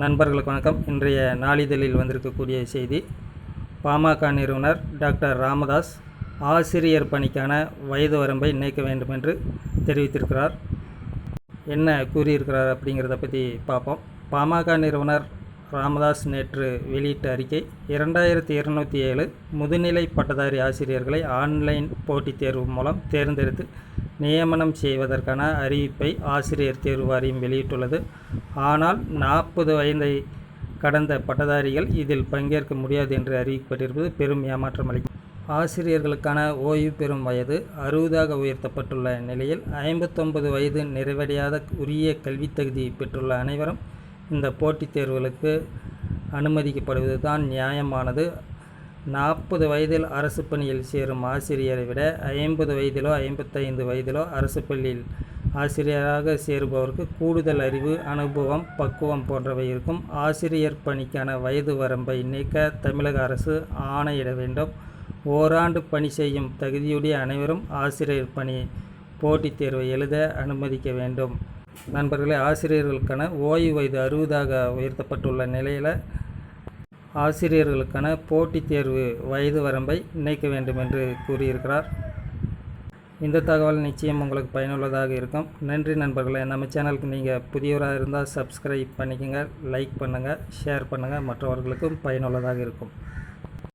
நண்பர்களுக்கு வணக்கம். இன்றைய நாளிதழில் வந்திருக்கக்கூடிய செய்தி பாமக நிறுவனர் டாக்டர் ராமதாஸ் ஆசிரியர் பணிக்கான வயது வரம்பை நீக்க வேண்டும் என்று தெரிவித்திருக்கிறார். என்ன கூறியிருக்கிறார் அப்படிங்கிறத பற்றி பார்ப்போம். பாமக நிறுவனர் ராமதாஸ் நேற்று வெளியிட்ட அறிக்கை இரண்டாயிரத்தி இருநூற்றி ஏழு முதுநிலை பட்டதாரி ஆசிரியர்களை ஆன்லைன் போட்டித் தேர்வு மூலம் தேர்ந்தெடுத்து நியமனம் செய்வதற்கான அறிவிப்பை ஆசிரியர் தேர்வு வாரியம் வெளியிட்டுள்ளது. ஆனால் நாற்பது வயதை கடந்த பட்டதாரிகள் இதில் பங்கேற்க முடியாது என்று அறிவிக்கப்பட்டிருப்பது பெரும் ஏமாற்றம் அளிக்கும். ஆசிரியர்களுக்கான ஓய்வு பெறும் வயது அறுபதாக உயர்த்தப்பட்டுள்ள நிலையில் ஐம்பத்தொன்பது வயது நிறைவடையாத உரிய கல்வித் தகுதி பெற்றுள்ள அனைவரும் இந்த போட்டித் தேர்வுகளுக்கு அனுமதிக்கப்படுவது தான் நியாயமானது. நாற்பது வயதில் அரசு பணியில் சேரும் ஆசிரியரை விட ஐம்பது வயதிலோ ஐம்பத்தைந்து வயதிலோ அரசு பள்ளியில் ஆசிரியராக சேருபவருக்கு கூடுதல் அறிவு அனுபவம் பக்குவம் போன்றவை இருக்கும். ஆசிரியர் பணிக்கான வயது வரம்பை நீக்க தமிழக அரசு ஆணையிட வேண்டும். ஓராண்டு பணி செய்யும் தகுதியுடைய அனைவரும் ஆசிரியர் பணி போட்டித் தேர்வை எழுத அனுமதிக்க வேண்டும். நண்பர்களே ஆசிரியர்களுக்கான ஓய்வு வயது அறுபதாக உயர்த்தப்பட்டுள்ள நிலையில் ஆசிரியர்களுக்கான போட்டித் தேர்வு வயது வரம்பை நீக்க வேண்டும் என்று கூறியிருக்கிறார். இந்த தகவல் நிச்சயம் உங்களுக்கு பயனுள்ளதாக இருக்கும். நன்றி நண்பர்களே. நம்ம சேனலுக்கு நீங்கள் புதியவராக இருந்தால் சப்ஸ்கிரைப் பண்ணிக்கோங்க லைக் பண்ணுங்கள் ஷேர் பண்ணுங்கள் மற்றவர்களுக்கும் பயனுள்ளதாக இருக்கும்.